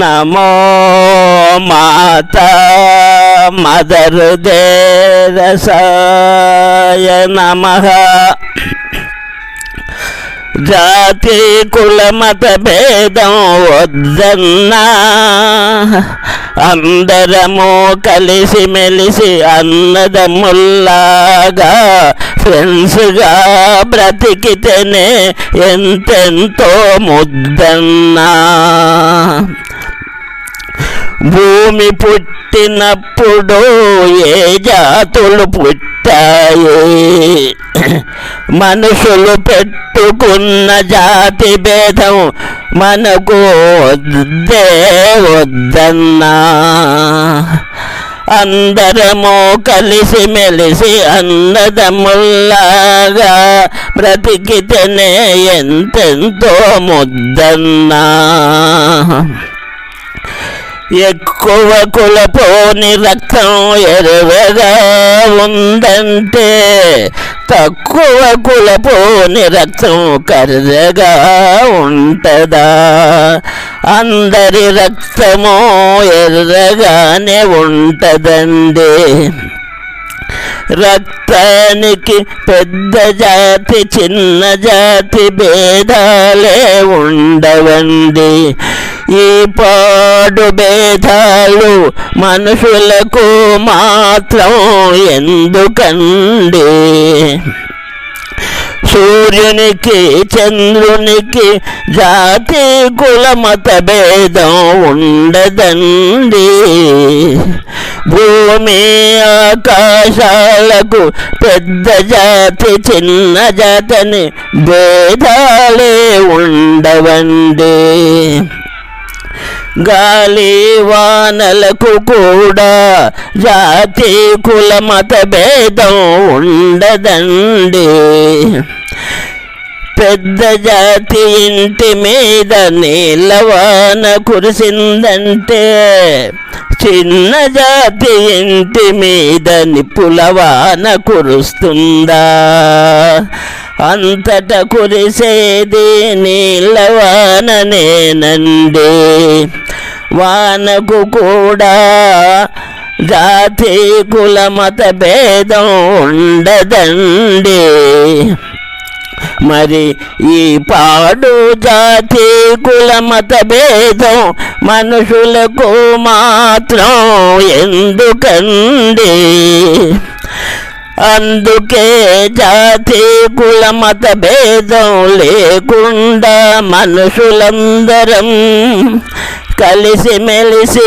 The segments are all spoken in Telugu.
నమో మాత మదరు దేరసాయ నమ. జాతి కుల మత భేదం వద్దన్నా. అందరము కలిసి మెలిసి అన్నదముల్లాగా ఫ్రెండ్స్గా బ్రతికితేనే ఎంతెంతో ముద్దన్నా. భూమి పుట్టినప్పుడు ఏ జాతులు పుట్టాయి? మనుషులు పెట్టుకున్న జాతి భేదం మనకు వద్దే వద్దన్నా. అందరము కలిసి మెలిసి అన్నదముల్లాగా బ్రతికితేనే ఎంతెంతో ముద్దన్నా. ఎక్కువ కులపోని రక్తం ఎరువగా ఉందంటే తక్కువ కులపోని రక్తం కర్రగా ఉంటదా? అందరి రక్తము ఎర్రగానే ఉంటదండి. రక్తానికి పెద్ద జాతి చిన్న జాతి భేదాలే ఉండవండి. ఈ పాడు భేదాలు మనుషులకు మాత్రం ఎందుకండి? సూర్యునికి చంద్రునికి జాతి కుల మత భేదం ఉండదండి. భూమి ఆకాశాలకు పెద్ద జాతి చిన్న జాతని భేదాలే ఉండవండి. గాలి వానలకు కూడా జాతి కుల మత భేదం ఉండదండి. పెద్ద జాతి ఇంటి మీద నీలవాన కురిసిందంటే చిన్న జాతి ఇంటి మీద నిపులవాన కురుస్తుందా? అంతట కురిసేది నీలవాననేనండి వానకు కూడా జాతి కుల మత భేదం ఉండదండి. మరి ఈ పాడు జాతి కుల మత భేదం మనుషులకు మాత్రం ఎందుకండి? అందుకే జాతి కుల మత భేదం లేకుండా మనుషులందరం కలిసి మెలిసి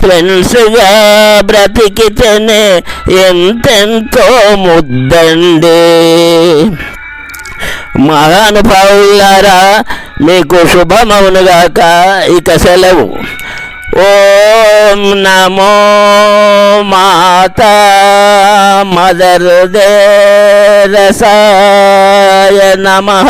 ఫ్రెండ్స్గా బ్రతికితేనే ఎంతెంతో ముద్దండి మహానుభావులారా మీకు శుభమవునుగాక ఇక సెలవు ఓం నమో మాత మదర్ దేరసాయ నమః